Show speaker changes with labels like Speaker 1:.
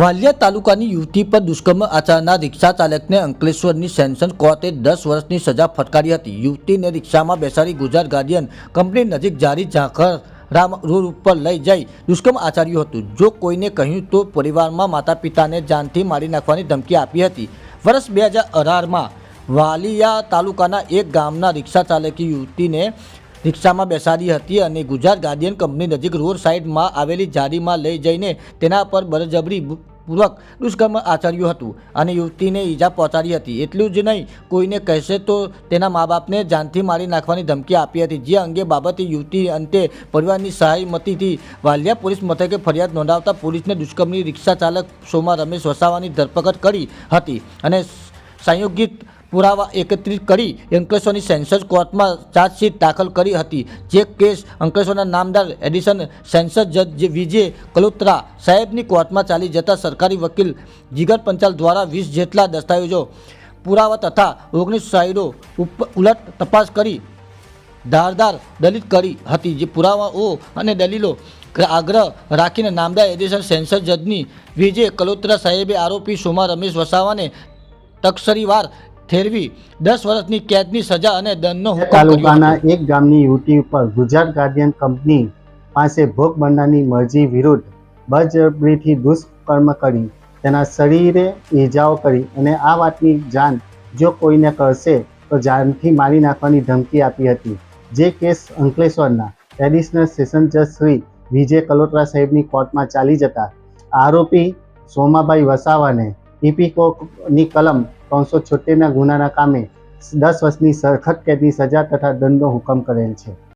Speaker 1: વાલિયા તાલુકાની યુવતી પર દુષ્કર્મ આચરનાર રિક્ષા ચાલકને અંકલેશ્વરની સેન્સન કોર્ટે દસ વર્ષની સજા ફટકારી હતી. યુવતીને રિક્ષામાં બેસાડી ગુજરાત ગાર્ડિયન કંપની નજીક જારી ઝાંખર રામ રોડ ઉપર લઈ જઈ દુષ્કર્મ આચર્યું હતું. જો કોઈને કહ્યું તો પરિવારમાં માતા પિતાને જાનથી મારી નાખવાની ધમકી આપી હતી. વર્ષ બે હજાર અઢારમાં વાલિયા તાલુકાના એક ગામના રિક્ષા ચાલકે યુવતીને રિક્ષામાં બેસાડી હતી અને ગુજરાત ગાર્ડિયન કંપની નજીક રોડ સાઈડમાં આવેલી જારીમાં લઈ જઈને તેના પર બળજબરી પૂર્વક દુષ્કર્મ આચર્યું હતું અને યુવતીને ઈજા પહોંચાડી હતી. એટલું જ નહીં, કોઈને કહેશે તો તેના મા બાપને જાનથી મારી નાખવાની ધમકી આપી હતી. જે અંગે બાબતે યુવતી અંતે પરિવારની સહાયમતીથી વાલિયા પોલીસ મથકે ફરિયાદ નોંધાવતા પોલીસને દુષ્કર્મની રિક્ષા ચાલક સોમા રમેશ વસાવાની ધરપકડ કરી હતી અને સંયોગિત પુરાવા એકત્રિત કરી અંકલેશ્વરની સેન્સસ કોર્ટમાં ચાર્જશીટ દાખલ કરી હતી. જે કેસ અંકલેશ્વરના નામદાર એડિશન સેન્સસ જજ વિજય કલોત્રા સાહેબની કોર્ટમાં ચાલી જતા સરકારી વકીલ જીગર પંચાલ દ્વારા વીસ જેટલા દસ્તાવેજો, પુરાવા તથા ઓગણીસ સાઈડો ઉલટ તપાસ કરી ધારદાર દલિત કરી હતી. જે પુરાવાઓ અને દલીલો આગ્રહ રાખીને નામદાર એડિશન સેન્સર જજની વિજય કલોત્રા સાહેબે આરોપી સોમા રમેશ વસાવાને તકસરીવાર ઠેરવી દસ વર્ષની કેદની સજા અને દંડનો હુકમ
Speaker 2: તાલુકાના એક ગામની યુવતી ઉપર ગુજરાત ગાર્ડિયન કંપની પાસે ભોગ બનનારની મરજી વિરુદ્ધ બળજબરીથી દુષ્કર્મ કરી તેના શરીરે ઈજાઓ કરી અને આ વાતની જાણ જો કોઈને કરશે તો જાનથી મારી નાખવાની ધમકી આપી હતી. જે કેસ અંકલેશ્વરના એડિશનલ સેશન જજ શ્રી વિજય કલોત્રા સાહેબની કોર્ટમાં ચાલી જતા આરોપી સોમાભાઈ વસાવાને ઇપીકોની કલમ ત્રણસો છોતેરના ગુનાના કામે દસ વર્ષની સખત કેદની સજા તથા દંડનો હુકમ કરેલ છે.